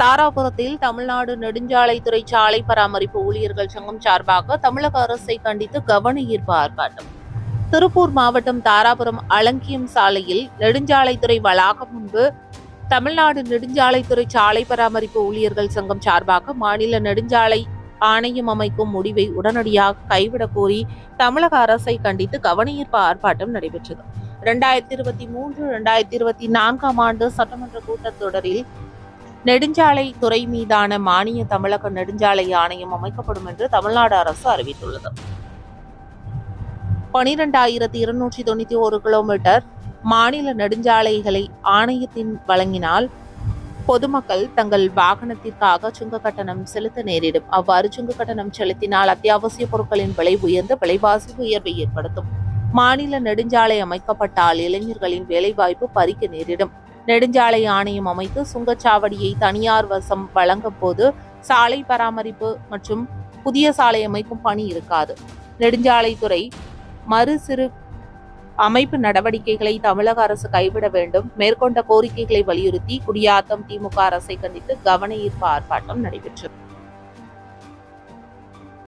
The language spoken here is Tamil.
தாராபுரத்தில் தமிழ்நாடு நெடுஞ்சாலைத்துறை சாலை பராமரிப்பு ஊழியர்கள் சங்கம் சார்பாக தமிழக அரசை கண்டித்து கவன ஈர்ப்பு ஆர்ப்பாட்டம். திருப்பூர் மாவட்டம் தாராபுரம் அலங்கியம் சாலையில் நெடுஞ்சாலைத்துறை வளாகம் முன்பு தமிழ்நாடு நெடுஞ்சாலைத்துறை சாலை பராமரிப்பு ஊழியர்கள் சங்கம் சார்பாக மாநில நெடுஞ்சாலை ஆணையம் அமைக்கும் முடிவை உடனடியாக கைவிடக் கோரி தமிழக அரசை கண்டித்து கவனஈர்ப்பு ஆர்ப்பாட்டம் நடைபெற்றது. இரண்டாயிரத்தி இருபத்தி மூன்று இரண்டாயிரத்தி இருபத்தி நான்காம் ஆண்டு சட்டமன்ற கூட்டத்தொடரில் நெடுஞ்சாலை துறை மீதான மானிய தமிழக நெடுஞ்சாலை ஆணையம் அமைக்கப்படும் என்று தமிழ்நாடு அரசு அறிவித்துள்ளது. பனிரெண்டாயிரத்தி இருநூற்றி தொண்ணூத்தி ஒரு கிலோமீட்டர் மாநில நெடுஞ்சாலைகளை ஆணையத்தின் வழங்கினால் பொதுமக்கள் தங்கள் வாகனத்திற்காக சுங்க கட்டணம் செலுத்த நேரிடும். அவ்வாறு சுங்க கட்டணம் செலுத்தினால் அத்தியாவசிய பொருட்களின் விலை உயர்ந்து விலைவாசி உயர்வை ஏற்படுத்தும். மாநில நெடுஞ்சாலை அமைக்கப்பட்டால் இளைஞர்களின் வேலைவாய்ப்பு பறிக்க நேரிடும். நெடுஞ்சாலை ஆணையம் அமைத்து சுங்கச்சாவடியை தனியார் வசம் வழங்கும் போது சாலை பராமரிப்பு மற்றும் புதிய சாலை அமைக்கும் பணி இருக்காது. நெடுஞ்சாலைத்துறை மறுசிறு அமைப்பு நடவடிக்கைகளை தமிழக அரசு கைவிட வேண்டும். மேற்கொண்ட கோரிக்கைகளை வலியுறுத்தி குடியாத்தம் திமுக அரசை கண்டித்து கவன ஈர்ப்பு ஆர்ப்பாட்டம் நடைபெற்றது.